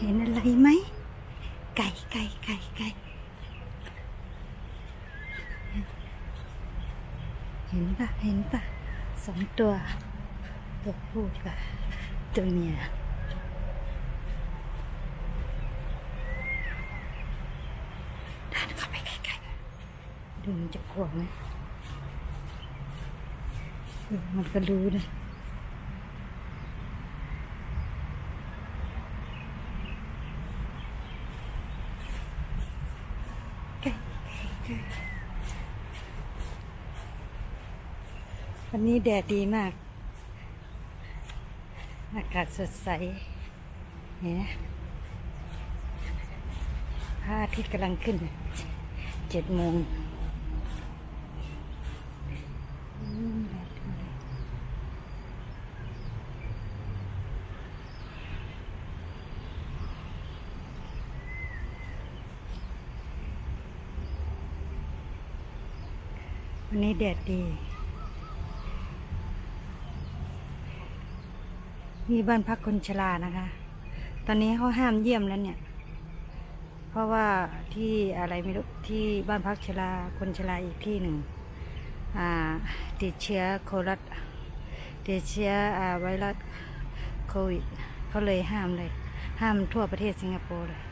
เห็นอะไรไหม ไก่ไก่ไก่ไก่เห็นปะเห็นปะสองตัว ตัวผู้กับตัวเมียดินเข้าไปใกล้ๆดูมันจะกลัวไหมมันก็รู้นะใกล้ใกล้ วันนี้แดดดีมาก อากาศสดใสเนี่ยพระอาทิตย์กำลังขึ้นเจ็ดโมงอืมแดดดีวั นี้แดดดี มีบ้านพักคนชรานะคะ ตอนนี้เขาห้ามเยี่ยมแล้วเนี่ย เพราะว่าที่อะไรไม่รู้ที่บ้านพักชราคนชราอีกที่หนึ่งอ่าติดเชื้อโควิดติดเชื้ออไวรัสโควิดเขาเลยห้ามเลย ห้ามทั่วประเทศสิงคโปร์เลย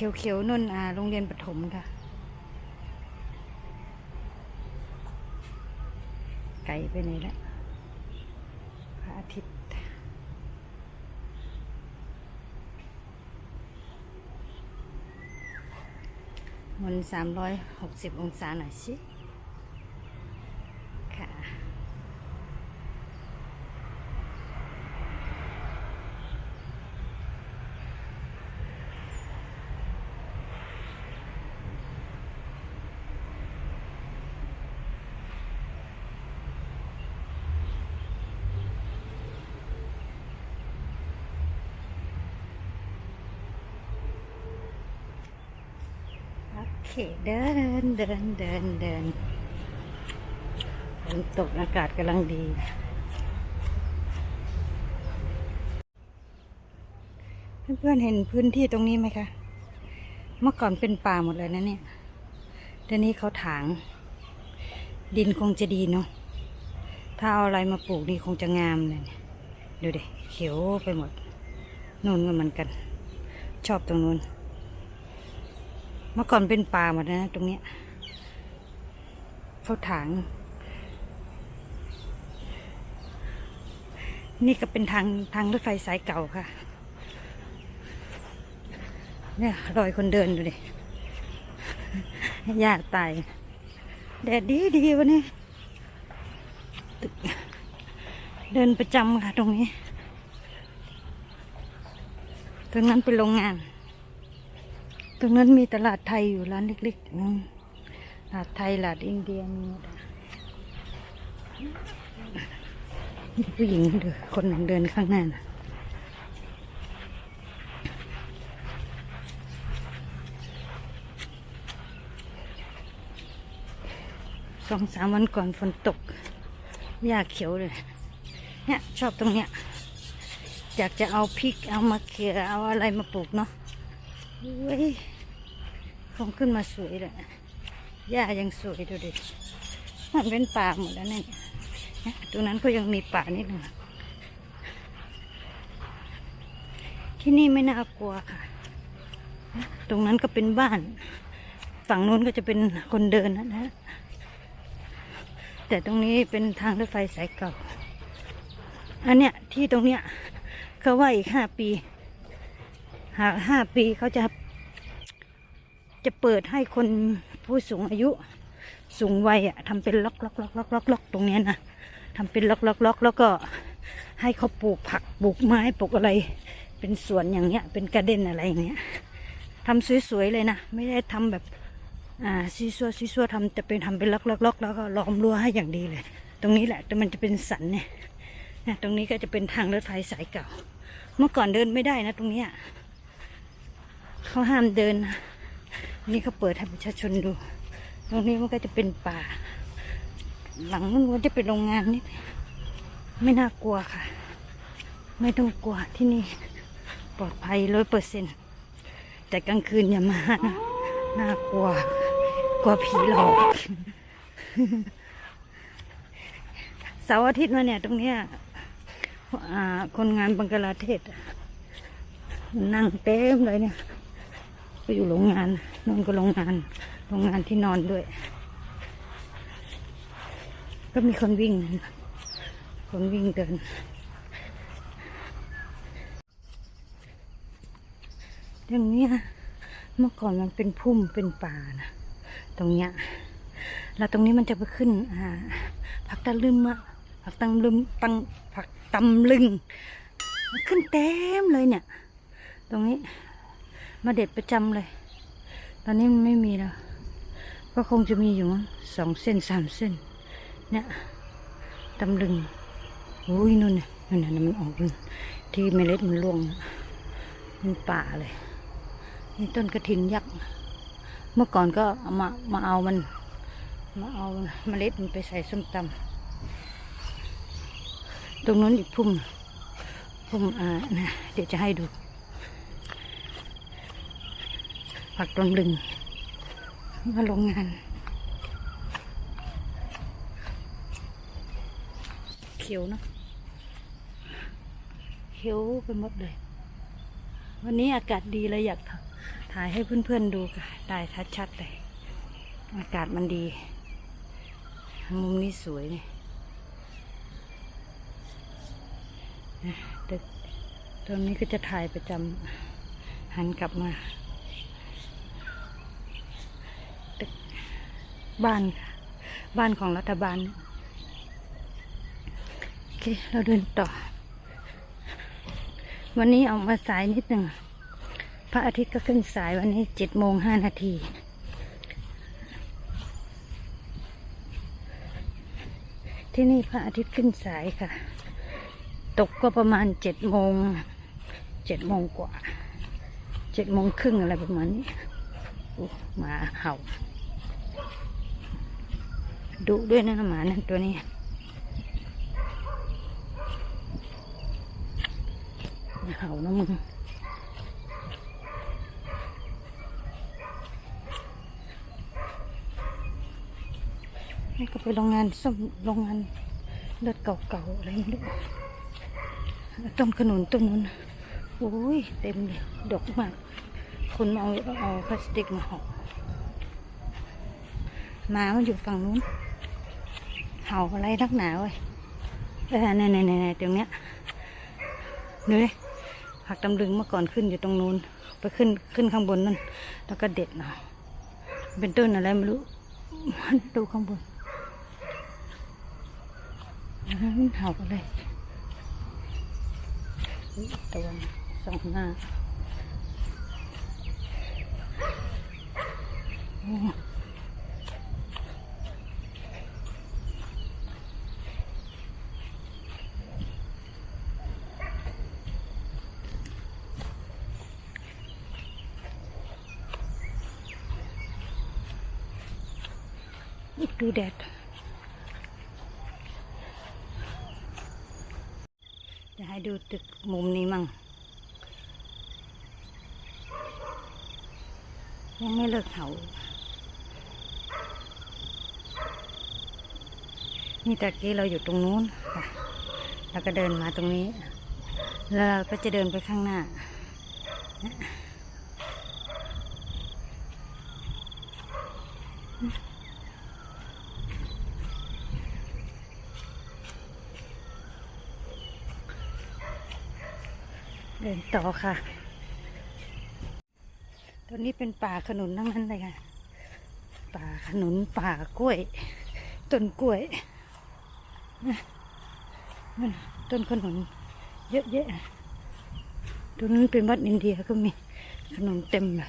เขียวๆนุ่นอ่าโรงเรียนปฐมค่ะ ไก่ไปไหนละพระอาทิตย์มันสามร้อยหกสิบองศาหน่อยสิ ค่ะ โอ เดินเดินเดินเดินฝนตกอากาศกำลังดี เพื่อนๆเห็นพื้นที่ตรงนี้ไหมคะ เมื่อก่อนเป็นป่าหมดเลยนะเนี่ยเดี๋ยวนี้เขาถาง ดินคงจะดีเนาะ ถ้าเอาอะไรมาปลูกนี่คงจะงามเลยเนี่ยดูดิเขียวไปหมดนู่นก็เหมือนกัน ชอบตรงนู้น เมื่อก่อนเป็นป่าหมดนะ ตรงเนี้ยเขาถางนี่ก็เป็นทางทางรถไฟสายเก่าค่ะ เนี่ยรอยคนเดินดูดิหญ้าตาย แดดดีดีวันนี้ เดินประจำค่ะตรงนี้ ตรงนั้นเป็นโรงงาน ตรงนั้นมีตลาดไทยอยู่ร้านเล็กๆตลาดไทยตลาดอินเดียมีผู้หญิงเดินคนหนึ่งเดินข้างหน้านะสองสามวันก่อนฝนตกหญ้าเขียวเลย เนี่ยชอบตรงเนี้ยอยากจะเอาพริกเอามะเขือเอาอะไรมาปลูกเนาะ ว้ยคงขึ้นมาสวยเลยหญ้ายังสวยดูดิมันเป็นป่าหมดแล้วเนี่ยนะตรงนั้นก็ยังมีป่านิดหนึ่งที่นี่ไม่น่ากลัวค่ะ ตรงนั้นก็เป็นบ้าน ฝั่งนู้นก็จะเป็นคนเดินนะนะ แต่ตรงนี้เป็นทางรถไฟสายเก่า อันเนี้ยที่ตรงเนี้ยเขาว่าอีกห้าปี หากห้าปีเขาจะ จะเปิดให้คนผู้สูงอายุ สูงวัยอะทำเป็นล็อกล็อกล็อกล็อกล็อกล็อกตรงนี้นะทำเป็นล็อกล็อกล็อกแล้วก็ให้เขาปลูกผักปลูกไม้ปลูกอะไร เป็นสวนอย่างเงี้ย เป็นกระเด็นอะไรอย่างเงี้ยทำสวยๆเลยนะไม่ได้ทำแบบอ่าซีซัวซีซัวทำจะเป็นทำเป็นล็อกล็อกล็อกแล้วก็ล้อมรั้วให้อย่างดีเลย ตรงนี้แหละแต่มันจะเป็นสันเนี่ยนะตรงนี้ก็จะเป็นทางรถไฟสายเก่า เมื่อก่อนเดินไม่ได้นะตรงเนี้ย เขาห้ามเดินนะนี่เขาเปิดให้ประชาชนดู ตรงนี้มันก็จะเป็นป่า หลังนู้นว่าจะเป็นโรงงานนี่ไม่น่ากลัวค่ะ ไม่ต้องกลัวที่นี่ปลอดภัยร้อยเปอร์เซ็นต์แต่กลางคืนอย่ามานะน่ากลัวกลัวผีหลอกเสาร์อาทิตย์มาเนี่ย ตรงเนี้ยคนงานบังกลาเทศนั่งเต็มเลยเนี่ย ไปอยู่โรงงานนอนก็โรงงาน โรงงานที่นอนด้วย ก็มีคนวิ่ง คนวิ่งเดิน อย่างเนี้ยเมื่อก่อนมันเป็นพุ่มเป็นป่านะตรงเนี้ยแล้วตรงนี้มันจะไปขึ้นอ่าผักตะลึมอะผักตังลึมตังผักตำลึงมันขึ้นเต็มเลยเนี่ย ตรงนี้ มาเด็ดประจำเลย ตอนนี้มันไม่มีแล้ว ก็คงจะมีอยู่มั้งสองเส้นสามเส้น เนี่ยตำลึงอุ้ยนู่นเนี่ยนั่นน่ะมันออกนู่นที่เมล็ดมันร่วง มันป่าเลย นี่ต้นกระถินยักษ์ เมื่อก่อนก็มามาเอามัน มาเอาเมล็ดมันไปใส่ส้มตำตรงนู้นอีกพุ่มพุ่มอ่านะเดี๋ยวจะให้ดู ผักตำลึงมาโรงงาน เขียวเนอะเขียวไปหมดเลย วันนี้อากาศดีเลยอยากถ่ายให้เพื่อนๆดูค่ะได้ชัดๆเลย อากาศมันดี มุมนี้สวยเนี่ยนะแต่ตอนนี้ก็จะถ่ายประจำหันกลับมาตึก บ้านค่ะบ้านของรัฐบาล โอเค เราเดินต่อ วันนี้ออกมาสายนิดหนึ่ง พระอาทิตย์ก็ขึ้นสายวันนี้เจ็ดโมงห้านาทีที่นี่พระอาทิตย์ขึ้นสายค่ะ ตกก็ประมาณเจ็ดโมงเจ็ดโมงกว่าเจ็ดโมงครึ่งอะไรประมาณนี้มาเห่า ดุด้วยนะหมานั่นตัวนี้อย่าเห่านะมึงนี่ก็ไปโรงงานส้มโรงงานเลือดเก่าๆอะไรไม่รู้ต้นขนุนต้นนู้นโอ้ยเต็มเลยดอกมากคนมาเอาเอาพลาสติกมาห่อหมามันอยู่ฝั่งนู้น เห่าอะไรนักหนาเว้ยเออในในในในตรงเนี้ยดูดิผักตำลึงเมื่อก่อนขึ้นอยู่ตรงนู้น ไปขึ้นขึ้นข้างบนนั่น แล้วก็เด็ดหน่อยเป็นต้นอะไรไม่รู้ดูข้างบนมันเห่าอะไรอุ๊ยตะวันสองหน้า ดูแดดจะให้ดูตึกมุมนี้มั่ง ยังไม่เลิกเห่านี่ตะกี้เราอยู่ตรงนู้นค่ะแล้วก็เดินมาตรงนี้ แล้วเราก็จะเดินไปข้างหน้า ดินต่อค่ะ ตอนนี้เป็นป่าขนุนทั้งนั้นเลยค่ะ ป่าขนุนป่ากล้วย ต้นกล้วยนะมันต้นขนุนเยอะแยะตรงนั้นเป็นวัดอินเดียก็มีขนุนเต็มเลย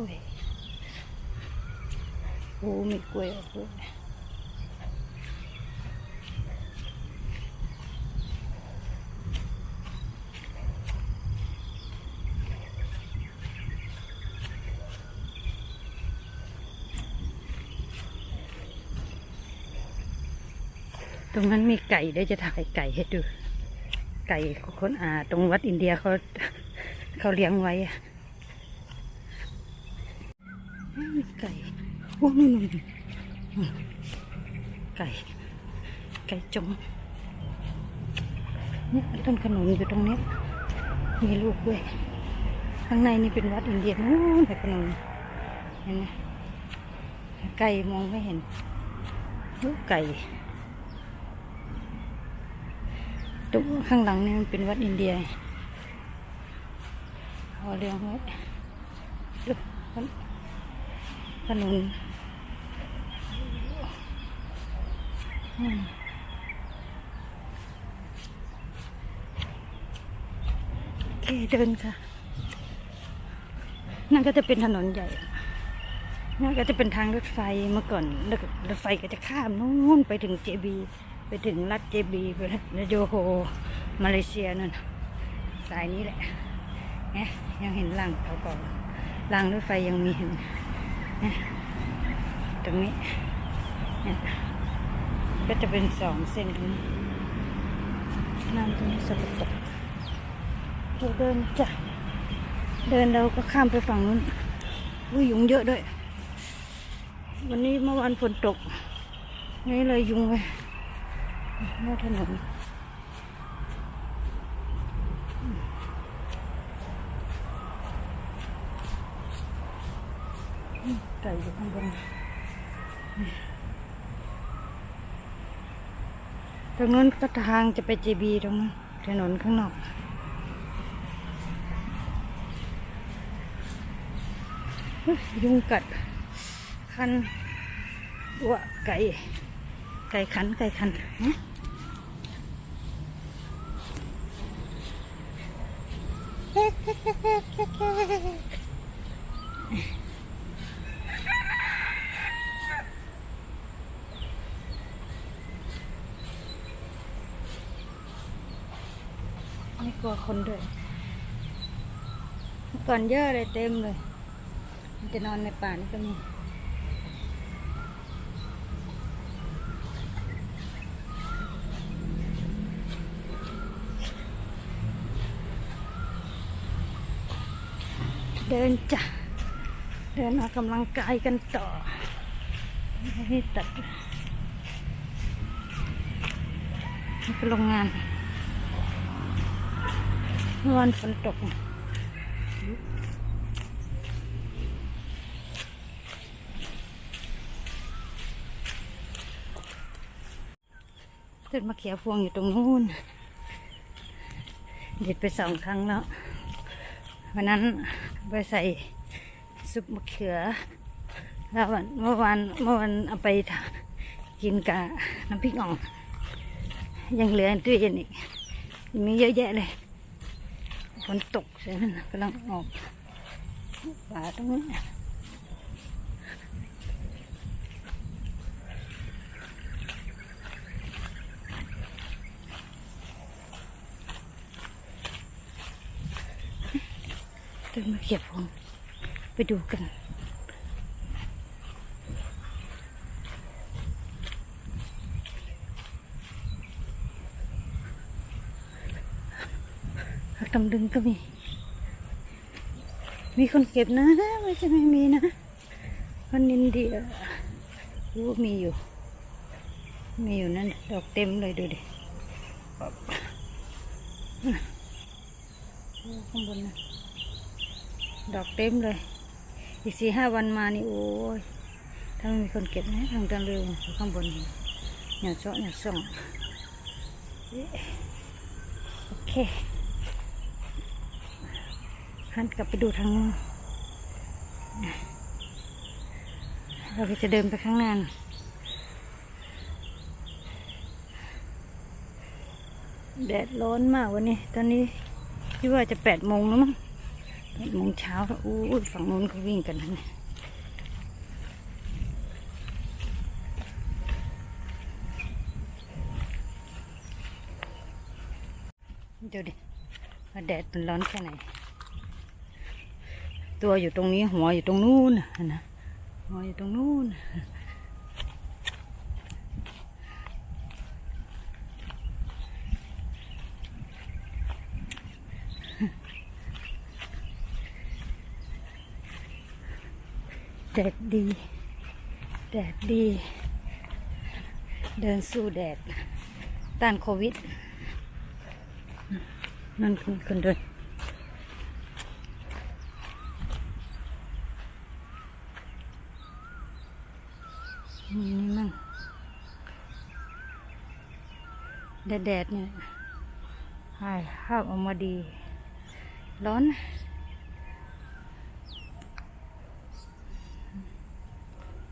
ล้วยโอ้มีกล้วยออกด้วยตรงนั้นมีไก่ได้จะถ่ายไก่ให้ดู ไก่คนอาตรงวัดอินเดียเขาเขาเลี้ยงไว้อะ โอ้นู่นนู่นอืมไก่ ไก่จงเนี่ยต้นขนุนอยู่ตรงนี้ มีลูกด้วย ข้างในนี่เป็นวัดอินเดียนู้นแต่ขนุนเห็นไหมไก่มองไม่เห็นลูกไก่ตรงข้างหลังนี่มันเป็นวัดอินเดียเขาเลี้ยงไว้ดูขนุนอืม โอเคเดินค่ะ นั่นก็จะเป็นถนนใหญ่ นั่นก็จะเป็นทางรถไฟเมื่อก่อนรถรถไฟก็จะข้ามนู่นไปถึงเจบี ไปถึงรัฐเจบีไปนโยโฮมาเลเซียนั่นสายนี้แหละเนียังเห็นรางเขาก่อนรางรถไฟยังมีเห็นนี่ยตรงนี้ เนี่ย ก็จะเป็นสองเส้นตรงนี้น้ำตรงนี้สกปรกเราเดินจ้ะเดินเราก็ข้ามไปฝั่งนู้นอุ้ยยุงเยอะด้วย วันนี้เมื่อวานฝนตกนี่เลยยุงไปหน้าถนนไก่อยู่ข้างบน ตรงนั้นก็ทางจะไปจีบีตรงนั้นถนนข้างนอกยุงกัด คันอ้วไก่ ไก่ขัน ไก่ขันนะไม่ คนด้วยก่อนเยอะเลยเต็มเลย มันจะนอนในป่านี่ก็มีเดินจ้ะ เดินออกกำลังกายกันต่อให้ตัดนี่ก็โรงงาน เมื่อวันฝนตกต้นมะเขือพวงอยู่ตรงนู้นเด็ดไปสองครั้งแล้ว วันนั้นไปใส่ซุปมะเขือ แล้ววันเมื่อวานเมื่อวันเอาไปกินกับน้ำพริกอ่อง ยังเหลือตู้เย็นอีกมีเยอะแยะเลย นตกใช่ไหมกำลังออกป่าตรงนี้ต้นมาเก็บของไปดูกัน ตำลึงก็มี มีคนเก็บนะไม่ใช่ไม่มีนะคนอินเดียรู้ว่ามีอยู่ มีอยู่นั่นดอกเต็มเลยดูดิข้างบนนะดอกเต็มเลย อีกสี่ห้าวันมานี่โอ้ยถ้าไม่มีคนเก็บนะทางตะลืออยู่ข้างบนนี่อย่าเจาะอย่าส่องเอ๊ะโอเค หันกลับไปดูทางนู้นเราก็จะเดินไปข้างหน้านแดดร้อนมากวันนี้ ตอนนี้คิดว่าจะแปดโมงแล้วมั้งแปดโมงเช้าอู้ยฝั่งนู้นเขาวิ่งกันนี่ดูดิว่าแดดมันร้อนแค่ไหน ตัวอยู่ตรงนี้หัวอยู่ตรงนู้นนะหัวอยู่ตรงนู้นแดดดีแดดดี เดินสู้แดด ต้านโควิด นั่นคือคนเดิน แดดแดดๆเนี่ยถ่ายภาพออกมาดี ร้อนนะ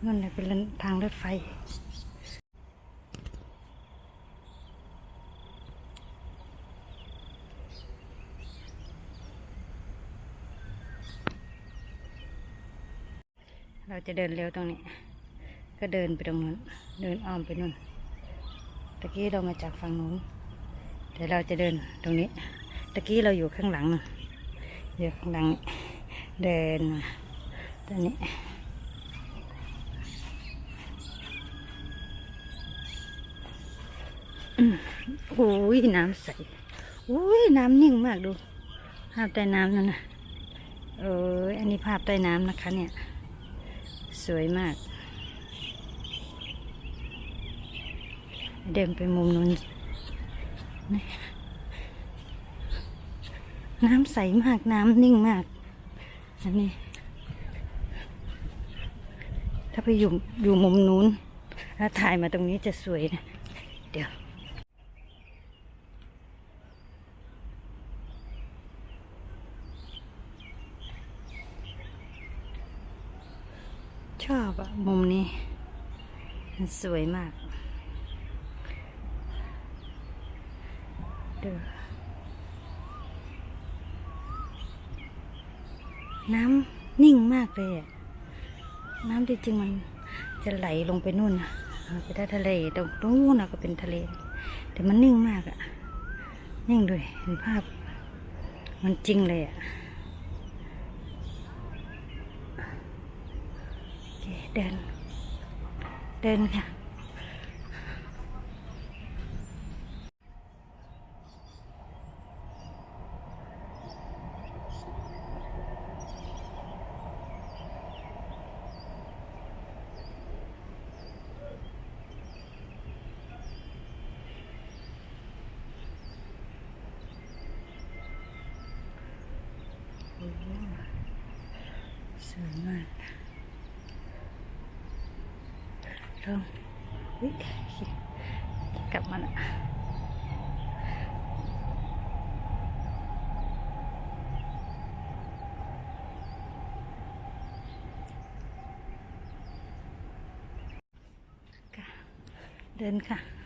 นั่นแหละเป็นทางรถไฟเราจะเดินเร็วตรงนี้ ก็เดินไปตรงนู้น เดินอ้อมไปนู่น ตะกี้เรามาจากฝั่งนู้นเดี๋ยวเราจะเดินตรงนี้ ตะกี้เราอยู่ข้างหลังอยู่ข้างหลังเดินมาตรงนี้โอ้ยน้ำใสโอ้ยน้ำนิ่งมากดู ภาพใต้น้ำนั่นนะเอออันนี้ภาพใต้น้ำนะคะเนี่ย สวยมาก เดินไปมุมนู้นน้ำใสมากน้ำนิ่งมาก อันนี้ ถ้าไปอยู่อยู่มุมนู้น แล้วถ่ายมาตรงนี้จะสวยนะ เดี๋ยวชอบอะมุมนี้มันสวยมาก ดูน้ำนิ่งมากเลยอะน้ำจริงๆมันจะไหลลงไปนู่นนะไปได้ทะเลตรงนู้นนะก็เป็นทะเล แต่มันนิ่งมากอะนิ่งด้วยเห็นภาพ มันจริงเลยอะเดิน เดินค่ะ โอ้โหส วยมากลองอุ๊ยกลับมาละเดินค่ะ